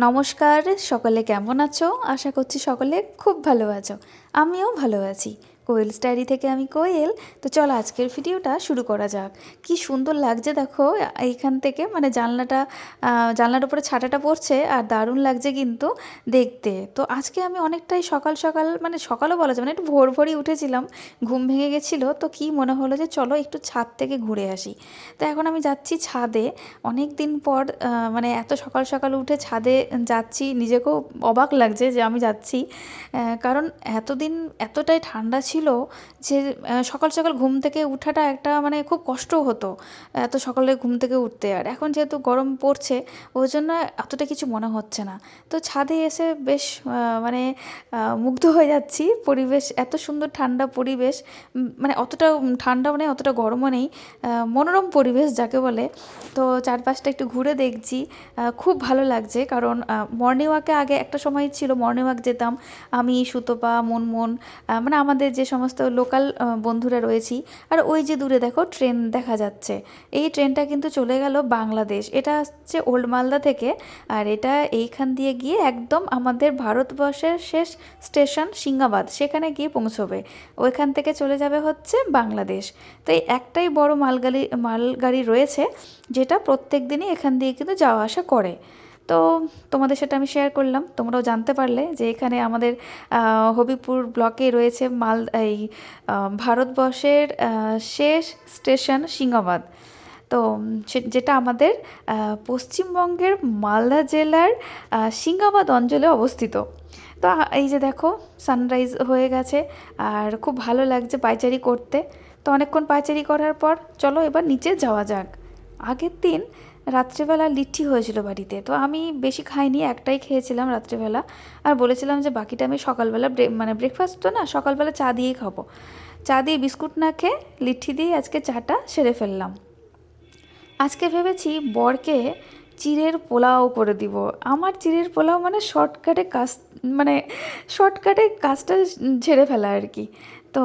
নমস্কার সকলে কেমন আছো? আশা করছি সকলে খুব ভালো আছো। আমিও ভালো আছি। কোয়েল স্টাইরি থেকে আমি কোয়েল। তো চলো আজকের ভিডিওটা শুরু করা যাক। কি সুন্দর লাগছে দেখো, এইখান থেকে মানে জানলাটা জানলার উপরে ছাটাটা পড়ছে আর দারুণ লাগছে কিন্তু দেখতে। তো আজকে আমি অনেকটাই সকাল সকাল মানে সকালও বলা যাবে মানে একটু ভোর ভোরই উঠেছিলাম, ঘুম ভেঙে গেছিল। তো কি মনে হলো যে চলো একটু ছাদ থেকে ঘুরে আসি। তো এখন আমি যাচ্ছি ছাদে। অনেক দিন পর মানে এত সকাল সকাল উঠে ছাদে যাচ্ছি, নিজেকেও অবাক লাগছে যে আমি যাচ্ছি। কারণ এতদিন এতটাই ঠান্ডা ছিল যে সকাল সকাল ঘুম থেকে উঠাটা একটা মানে খুব কষ্ট হতো এত সকালে ঘুম থেকে উঠতে। আর এখন যেহেতু গরম পড়ছে ওই জন্য এতটা কিছু মনে হচ্ছে না। তো ছাদে এসে বেশ মানে মুগ্ধ হয়ে যাচ্ছি। পরিবেশ এত সুন্দর ঠান্ডা পরিবেশ মানে অতটা ঠান্ডাও নেই অতটা গরমও নেই মনোরম পরিবেশ যাকে বলে। তো চারপাশটা একটু ঘুরে দেখছি খুব ভালো লাগছে। কারণ মর্নিং ওয়াকে আগে একটা সময় ছিল মর্নিং ওয়াক যেতাম আমি সুতপা মনমন আহ, মানে আমাদের যে সমস্ত লোকাল বন্ধুরা রয়েছি, আর ওই যে দূরে দেখো ট্রেন দেখা যাচ্ছে। এই ট্রেনটা কিন্তু চলে গেল বাংলাদেশ। এটা আসছে ওল্ড মালদা থেকে, আর এটা এইখান দিয়ে গিয়ে একদম আমাদের ভারতবর্ষের শেষ স্টেশন সিঙ্গাবাদ, সেখানে গিয়ে পৌঁছবে। ওইখান থেকে চলে যাবে হচ্ছে বাংলাদেশ। তো এই একটাই বড় মালগাড়ি মালগাড়ি রয়েছে, যেটা প্রত্যেক দিনই এখান দিয়ে কিন্তু যাওয়া আসা করে। তো তোমাদের সেটা আমি শেয়ার করলাম। তোমরাও জানতে পারলে যে এখানে আমাদের হবিপুর ব্লকে রয়েছে মাল, এই ভারতবর্ষের শেষ স্টেশন সিঙ্গাবাদ তো যেটা আমাদের পশ্চিমবঙ্গের মালদা জেলার সিঙ্গাবাদ অঞ্চলে অবস্থিত। তো এই যে দেখো সানরাইজ হয়ে গেছে। আর খুব ভালো লাগছে পায়চারি করতে। তো অনেকক্ষণ পায়চারি করার পর চলো এবার নিচে যাওয়া যাক। আগের দিন রাত্রেবেলা লিট্টি হয়েছিল বাড়িতে। তো আমি বেশি খাইনি, একটাই খেয়েছিলাম রাত্রেবেলা। আর বলেছিলাম যে বাকিটা আমি সকালবেলা মানে ব্রেকফাস্ট তো না, সকালবেলা চা দিয়েই খাব। চা দিয়ে বিস্কুট না খেয়ে লিট্টি দিয়ে আজকে চাটা সেরে ফেললাম। আজকে ভেবেছি বরকে চিড়ের পোলাও করে দিব। আমার চিড়ের পোলাও মানে শর্টকাটে কাজ মানে শর্টকাটে কাজটা ঝেড়ে ফেলা আর কি। তো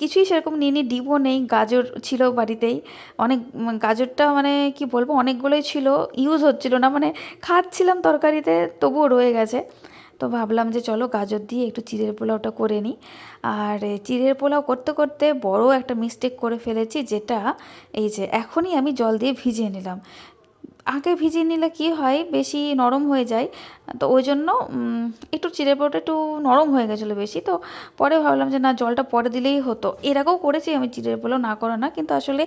কিছুই সেরকম নিয়ে নি ডিমও নেই, গাজর ছিল বাড়িতেই। অনেক গাজরটা মানে কি বলব, অনেকগুলোই ছিল ইউজ হচ্ছিল না মানে খাচ্ছিলাম তরকারিতে, তবুও রয়ে গেছে। তো ভাবলাম যে চলো গাজর দিয়ে একটু চিড়ের পোলাওটা করে নিই। আর চিড়ের পোলাও করতে করতে বড় একটা মিস্টেক করে ফেলেছি, যেটা এই যে এখনই আমি জল দিয়ে ভিজিয়ে নিলাম। আগে ভিজিয়ে নিলে কি হয়, বেশি নরম হয়ে যায়। তো ওই জন্য একটু চিড়ে পড়ে একটু নরম হয়ে গেছিল বেশি। তো পরে ভাবলাম যে না, জলটা পরে দিলেই হতো। এর আগেও করেছি আমি চিড়ে পোলাও না করো না, কিন্তু আসলে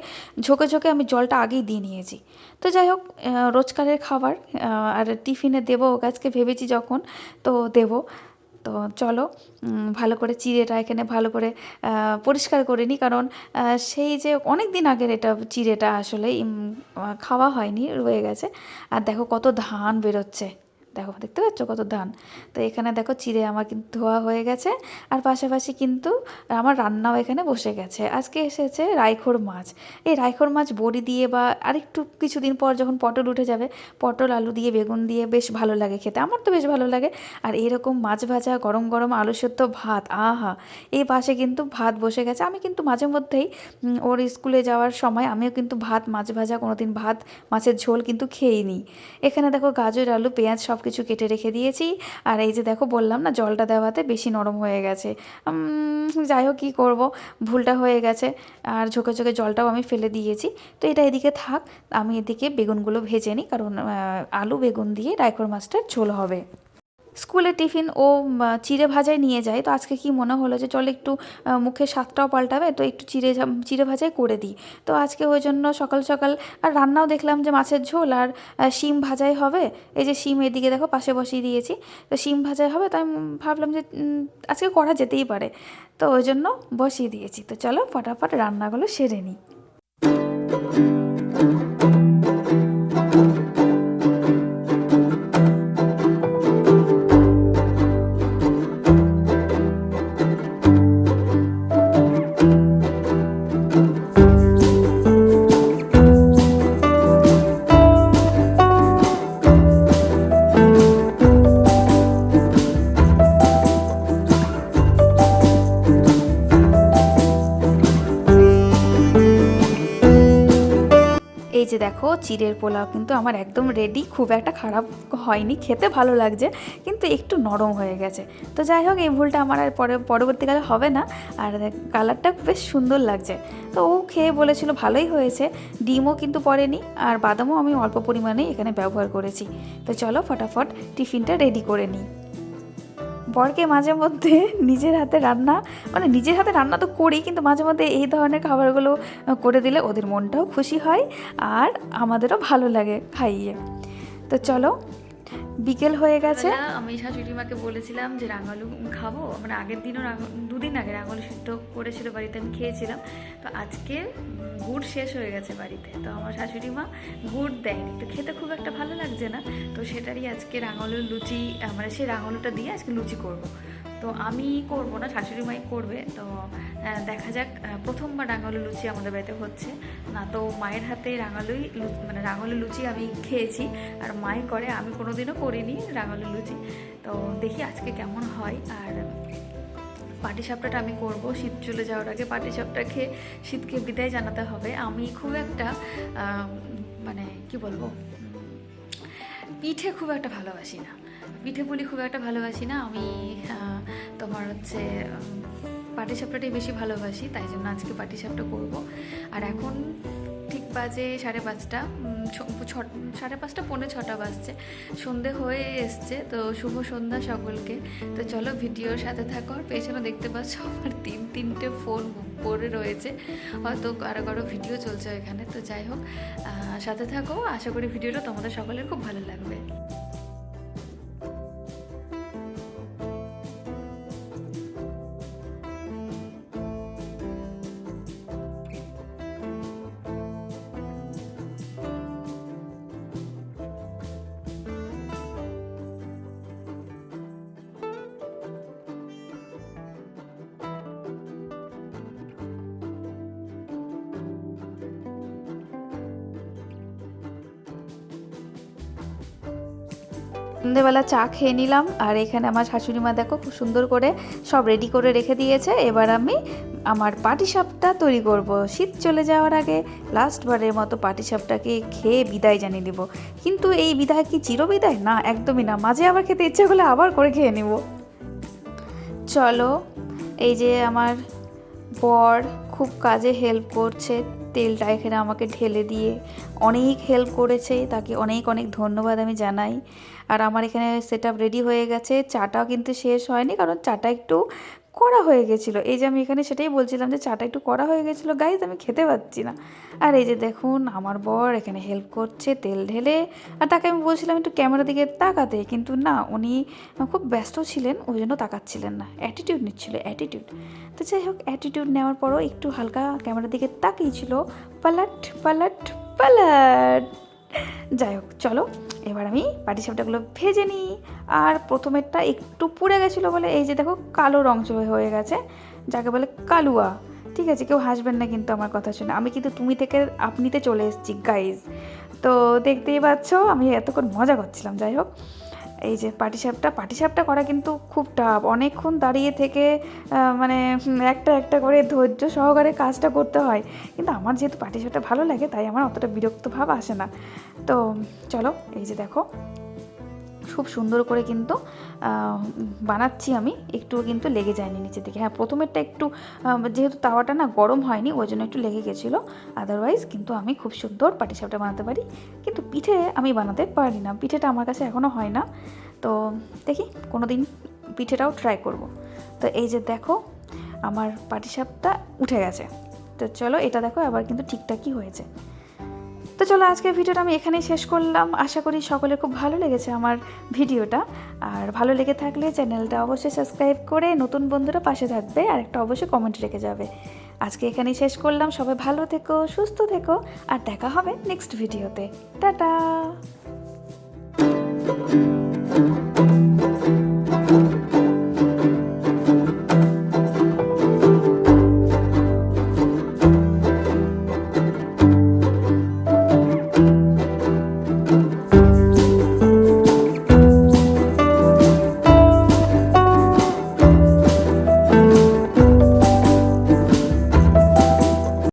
ঝোঁকে ঝোঁকে আমি জলটা আগেই দিয়ে নিয়েছি। তো যাই হোক রোজকারের খাবার আর টিফিনে দেবো গাছকে ভেবেছি যখন, তো দেবো। তো চলো ভালো করে চিড়েটা এখানে ভালো করে পরিষ্কার করে নিই কারণ সেই যে অনেক দিন আগের এটা চিড়েটা আসলে খাওয়া হয়নি, রয়ে গেছে। আর দেখো কত ধান বেরোচ্ছে। দেখো, দেখতে পাচ্ছ কত ধান তো এখানে দেখো চিড়ে আমার কিন্তু ধোয়া হয়ে গেছে, আর পাশাপাশি কিন্তু আমার রান্নাও এখানে বসে গেছে। আজকে এসেছে রাইখোর মাছ। এই রাইখোর মাছ বড়ি দিয়ে বা আরেকটু কিছুদিন পর যখন পটল উঠে যাবে, পটল, আলু দিয়ে, বেগুন দিয়ে বেশ ভালো লাগে খেতে। আমার তো বেশ ভালো লাগে। আর এরকম মাছ ভাজা, গরম গরম আলু সেদ্ধ ভাত, আহা! এই পাশে কিন্তু ভাত বসে গেছে। আমি কিন্তু মাঝে মধ্যেই ওর স্কুলে যাওয়ার সময় আমিও কিন্তু ভাত, মাছ ভাজা কোনোদিন ভাত, মাছের ঝোল কিন্তু খেয়েই নিই। এখানে দেখো গাজর, আলু, পেঁয়াজ সব কিছু কেটে রেখে দিয়েছি। আর এই যে দেখো বললাম না, জলটা দেওয়াতে বেশি নরম হয়ে গেছে। যাই হোক, কী করব? ভুলটা হয়ে গেছে। আর ঝোঁকে ঝোঁকে জলটাও আমি ফেলে দিয়েছি। তো এটা এদিকে থাক, আমি এদিকে বেগুনগুলো ভেজে নিই, কারণ আলু বেগুন দিয়ে রায়কর মাছটার ঝোল হবে। স্কুলে টিফিন ও চিড়ে ভাজাই নিয়ে যায়। তো আজকে কি মনে হলো যে চল একটু মুখে স্বাদটাও পাল্টাবে, তো একটু চিড়ে চিড়ে ভাজাই করে দিই। তো আজকে ওই জন্য সকাল সকাল, আর রান্নাও দেখলাম যে মাছের ঝোল আর শিম ভাজাই হবে। এই যে শিম এদিকে দেখো পাশে বসিয়ে দিয়েছি। তো শিম ভাজাই হবে, তো আমি ভাবলাম যে আজকে করা যেতেই পারে। তো ওই জন্য বসিয়ে দিয়েছি। তো চলো ফটাফট রান্নাগুলো সেরে নিই। চিড়ের পোলাও কিন্তু আমার একদম রেডি খুব একটা খারাপ হয়নি, খেতে ভালো লাগছে, কিন্তু একটু নরম হয়ে গেছে। তো যাই হোক, এই ভুলটা আমার আর পরে, পরবর্তীকালে হবে না। আর কালারটা বেশ সুন্দর লাগছে। তো ও খেয়ে বলেছিল ভালোই হয়েছে, ডিমও কিন্তু পড়েনি, আর বাদামও আমি অল্প পরিমাণেই এখানে ব্যবহার করেছি। তো চলো, ফটাফট টিফিনটা রেডি করে নিই। বরকে মাঝে মধ্যে নিজের হাতে রান্না মানে নিজের হাতে রান্না তো করি, কিন্তু মাঝে মধ্যে এই ধরনের খাবারগুলো করে দিলে ওদের মনটাও খুশি হয় আর আমাদেরও ভালো লাগে খাইয়ে। তো চলো বিকেল হয়ে গেছে। আমি শাশুড়ি মাকে বলেছিলাম যে রাঙালু খাব। মানে আগের দিনও দুদিন আগে রাঙালু সিদ্ধ করেছিল, বাড়িতে আমি খেয়েছিলাম। তো আজকে গুড় শেষ হয়ে গেছে বাড়িতে। তো আমার শাশুড়ি মা গুড় দেয়নি। তো খেতে খুব একটা ভালো লাগছে না। তো সেটারই আজকে রাঙালুর লুচি মানে সেই রাঙালুটা দিয়ে আজকে লুচি করব। তো আমি করব না শাশুড়ি মাই করবে। তো দেখা যাক প্রথমবার রাঙালু লুচি আমাদের বাড়িতে হচ্ছে। না তো মায়ের হাতে রাঙালুই মানে রাঙালু লুচি আমি খেয়েছি, আর মাই করে, আমি কোনোদিনও করিনি রাঙালু লুচি। তো দেখি আজকে কেমন হয়, আর পাটিসাপটাটা আমি করব। শীত চলে যাওয়ার আগে পাটিসাপটা খেয়ে শীতকে বিদায় জানাতে হবে। আমি খুব একটা মানে কি বলব পিঠে খুব একটা ভালোবাসি না। পিঠে পুলি খুব একটা ভালোবাসি না। আমি তোমার হচ্ছে পাটিসাপটাটাই বেশি ভালোবাসি, তাই জন্য আজকে পাটিসাপটা করব। আর এখন ঠিক বাজে সাড়ে পাঁচটা সাড়ে পাঁচটা পৌনে ছটা বাজছে। সন্ধে হয়ে এসছে, তো শুভ সন্ধ্যা সকলকে। তো চলো ভিডিওর সাথে থাকো, আর পেছনে দেখতে পাচ্ছ আমার তিন তিনটে ফোন পড়ে রয়েছে। হয়তো কারও কারও ভিডিও চলছে এখানে তো যাই হোক সাথে থাকো। আশা করি ভিডিওটা তোমাদের সকলের খুব ভালো লাগবে। সন্ধেবেলা চা খেয়ে নিলাম। আর এখানে আমার শাশুড়ি মা দেখো খুব সুন্দর করে সব রেডি করে রেখে দিয়েছে। এবার আমি আমার পাটিসাপটা তৈরি করব। শীত চলে যাওয়ার আগে লাস্টবারের মতো পাটিসাপটাকে খেয়ে বিদায় জানিয়ে দিব। কিন্তু এই বিদায় কি চিরবিদায়? না, একদমই না। মাঝে আবার খেতে ইচ্ছে করলে আবার করে খেয়ে নিব। চলো, এই যে আমার বর খুব কাজে হেল্প করছে। তেলটা এখানে আমাকে ঢেলে দিয়ে অনেক হেল্প করেছে, তাকে অনেক অনেক ধন্যবাদ আমি জানাই। আর আমার এখানে সেট রেডি হয়ে গেছে, চাটাও কিন্তু শেষ হয়নি, কারণ চাটা একটু করা হয়ে গেছিল। এই যে আমি এখানে সেটাই বলছিলাম যে চাটা একটু করা হয়ে গেছিল। গাইজ আমি খেতে পাচ্ছি না। আর এই যে দেখুন, আমার বর এখানে হেল্প করছে তেল ঢেলে। আর তাকে আমি বলছিলাম একটু ক্যামেরা দিকে তাকাতে, কিন্তু না, উনি খুব ব্যস্ত ছিলেন, ওই জন্য তাকাচ্ছিলেন না। অ্যাটিটিউড নিচ্ছিল অ্যাটিটিউড তো যাই হোক অ্যাটিটিউড নেওয়ার পরও একটু হালকা ক্যামেরার দিকে তাকিয়েছিল। পালাট পালাট পালাট। যাই হোক চলো, এবার আমি পাটিসাপটাগুলো ভেজে নিই। আর প্রথমেরটা একটু পুড়ে গেছিল বলে, এই যে দেখো, কালো রং হয়ে গেছে, যাকে বলে কালুয়া। ঠিক আছে, কেউ হাসবেন না কিন্তু আমার কথা শুনে। আমি কিন্তু তুমি থেকে, আপনিতে চলে এসেছি গাইজ তো দেখতেই পাচ্ছ, আমি এতক্ষণ মজা করছিলাম যাই হোক এই যে পাটিসাপটা পাটিসাপটা করা কিন্তু খুব টাফ অনেকক্ষণ দাঁড়িয়ে থেকে মানে একটা একটা করে ধৈর্য সহকারে কাজটা করতে হয়। কিন্তু আমার যেহেতু পাটিসাপটা ভালো লাগে, তাই আমার অতটা বিরক্ত ভাব আসে না। তো, চলো, এই যে দেখো খুব সুন্দর করে কিন্তু বানাচ্ছি আমি। একটুও কিন্তু লেগে যায়নি নিচের দিকে হ্যাঁ প্রথমেরটা একটু যেহেতু তাওয়াটা না গরম হয়নি, ওই জন্য একটু লেগে গেছিল। আদারওয়াইজ কিন্তু আমি খুব সুন্দর পাটিসাপটা বানাতে পারি। কিন্তু পিঠে আমি বানাতে পারি না। পিঠেটা আমার কাছে এখনও হয় না। তো দেখি কোনো দিন পিঠেটাও ট্রাই করব। তো এই যে দেখো, আমার পাটিসাপটা উঠে গেছে। তো চলো, এটা দেখো আবার কিন্তু ঠিকঠাকই হয়েছে। তো চলো আজকের ভিডিওটা আমি এখানেই শেষ করলাম। আশা করি সকলের খুব ভালো লেগেছে আমার ভিডিওটা। আর ভালো লেগে থাকলে চ্যানেলটা অবশ্যই সাবস্ক্রাইব করে নতুন বন্ধুরা পাশে থাকবে আর একটা অবশ্যই কমেন্ট রেখে যাবে। আজকে এখানেই শেষ করলাম। সবাই ভালো থেকো, সুস্থ থেকো আর দেখা হবে নেক্সট ভিডিওতে টাটা!